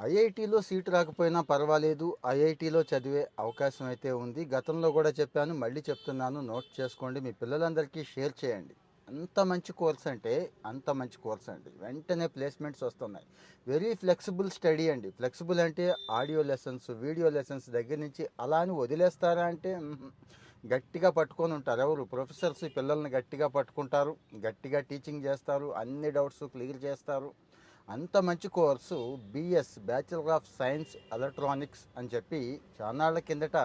ఐఐటీలో seat రాకపోయినా పర్వాలేదు. ఐఐటీలో చదివే అవకాశం అయితే ఉంది. గతంలో కూడా చెప్పాను మళ్ళీ చెప్తున్నాను. నోట్ చేసుకోండి. మీ పిల్లలందరికీ షేర్ చేయండి. అంత మంచి కోర్స్ అంటే అంత మంచి కోర్స్ అండి. వెంటనే ప్లేస్మెంట్స్ వస్తున్నాయి. వెరీ ఫ్లెక్సిబుల్ స్టడీ అండి. ఫ్లెక్సిబుల్ అంటే ఆడియో లెసన్స్ వీడియో లెసన్స్ దగ్గర నుంచి అలా అని వదిలేస్తారా అంటే గట్టిగా పట్టుకొని ఉంటారు. ఎవరు? ప్రొఫెసర్స్ పిల్లల్ని గట్టిగా పట్టుకుంటారు. గట్టిగా టీచింగ్ చేస్తారు. అన్ని డౌట్స్ క్లియర్ చేస్తారు. అంత మంచి course BS bachelor of science electronics అని చెప్పి చాన్నాళ్ళ కిందట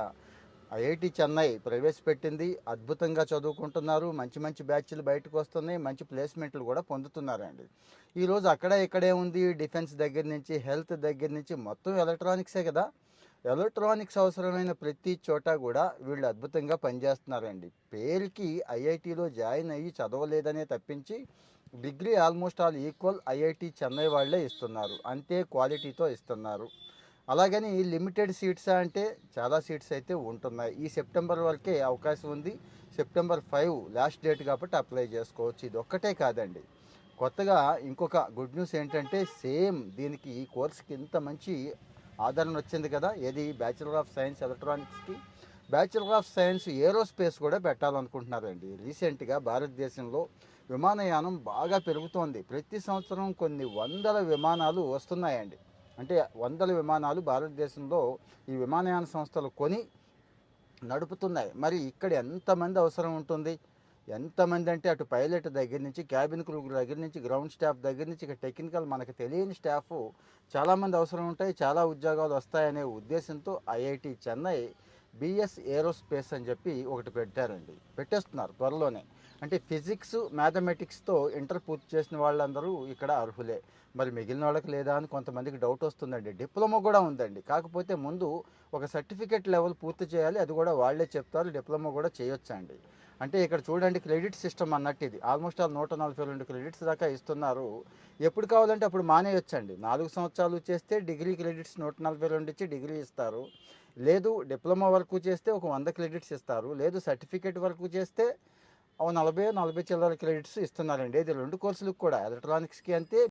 ఐఐటి చెన్నై ప్రవేశపెట్టింది. అద్భుతంగా చదువుకుంటున్నారు. మంచి మంచి బ్యాచ్లు బయటకు వస్తున్నాయి. మంచి ప్లేస్మెంట్లు కూడా పొందుతున్నారండి. ఈరోజు అక్కడ ఇక్కడే ఉంది. డిఫెన్స్ దగ్గర నుంచి హెల్త్ దగ్గర నుంచి మొత్తం ఎలక్ట్రానిక్సే కదా. ఎలక్ట్రానిక్స్ అవసరమైన ప్రతి చోట కూడా వీళ్ళు అద్భుతంగా పనిచేస్తున్నారండి. పేరుకి ఐఐటిలో జాయిన్ అయ్యి చదవలేదనే తప్పించి degree almost all equal IIT Chennai వాళ్ళే ఇస్తున్నారు. అంతే క్వాలిటీతో ఇస్తున్నారు. అలాగని లిమిటెడ్ సీట్స్ అంటే చాలా సీట్స్ అయితే ఉంటున్నాయి. ఈ సెప్టెంబర్ వరకే అవకాశం ఉంది. సెప్టెంబర్ ఫైవ్ లాస్ట్ డేట్ కాబట్టి అప్లై చేసుకోవచ్చు. ఇది ఒక్కటే కాదండి. కొత్తగా ఇంకొక గుడ్ న్యూస్ ఏంటంటే సేమ్ దీనికి ఈ కోర్స్కి ఇంత మంచి ఆదరణ వచ్చింది కదా. ఏది? బ్యాచిలర్ ఆఫ్ సైన్స్ ఎలక్ట్రానిక్స్కి బ్యాచిలర్ ఆఫ్ సైన్స్ ఏరోస్పేస్ కూడా పెట్టాలనుకుంటున్నారండి. రీసెంట్గా భారతదేశంలో విమానయానం బాగా పెరుగుతోంది. ప్రతి సంవత్సరం కొన్ని వందల విమానాలు వస్తున్నాయండి. అంటే వందల విమానాలు భారతదేశంలో ఈ విమానయాన సంస్థలు కొని నడుపుతున్నాయి. మరి ఇక్కడ ఎంతమంది అవసరం ఉంటుంది? ఎంతమంది అంటే అటు పైలట్ దగ్గర నుంచి క్యాబిన్ క్రూ దగ్గర నుంచి గ్రౌండ్ స్టాఫ్ దగ్గర నుంచి ఇక టెక్నికల్ మనకు తెలియని స్టాఫ్ చాలామంది అవసరం ఉంటాయి చాలా ఉద్యోగాలు వస్తాయనే ఉద్దేశంతో ఐఐటి చెన్నై బిఎస్ ఏరోస్పేస్ అని చెప్పి ఒకటి పెట్టారండి. పెట్టేస్తున్నారు త్వరలోనే. అంటే ఫిజిక్స్ మ్యాథమెటిక్స్తో ఇంటర్ పూర్తి చేసిన వాళ్ళందరూ ఇక్కడ అర్హులే. మరి మిగిలిన వాళ్ళకి లేదా అని కొంతమందికి డౌట్ వస్తుందండి. డిప్లొమా కూడా ఉందండి. కాకపోతే ముందు ఒక సర్టిఫికేట్ లెవెల్ పూర్తి చేయాలి అది కూడా వాళ్ళే చెప్తారు డిప్లొమా కూడా చేయొచ్చండి. అంటే ఇక్కడ చూడండి క్రెడిట్ సిస్టమ్ అన్నట్టు ఇది. ఆల్మోస్ట్ ఆల్ నూట నలభై రెండు క్రెడిట్స్ దాకా ఇస్తున్నారు. ఎప్పుడు కావాలంటే అప్పుడు మానేయొచ్చండి. నాలుగు సంవత్సరాలు చేస్తే డిగ్రీ క్రెడిట్స్ నూట నలభై రెండు ఇచ్చి డిగ్రీ ఇస్తారు. లేదు డిప్లొమా వరకు చేస్తే ఒక వంద క్రెడిట్స్ ఇస్తారు. లేదు సర్టిఫికేట్ వరకు చేస్తే ఓ నలభై నలభై చిల్లర క్రెడిట్స్ ఇస్తున్నారండి. ఇది రెండు కోర్సులకు కూడా. ఎలక్ట్రానిక్స్కి అంతే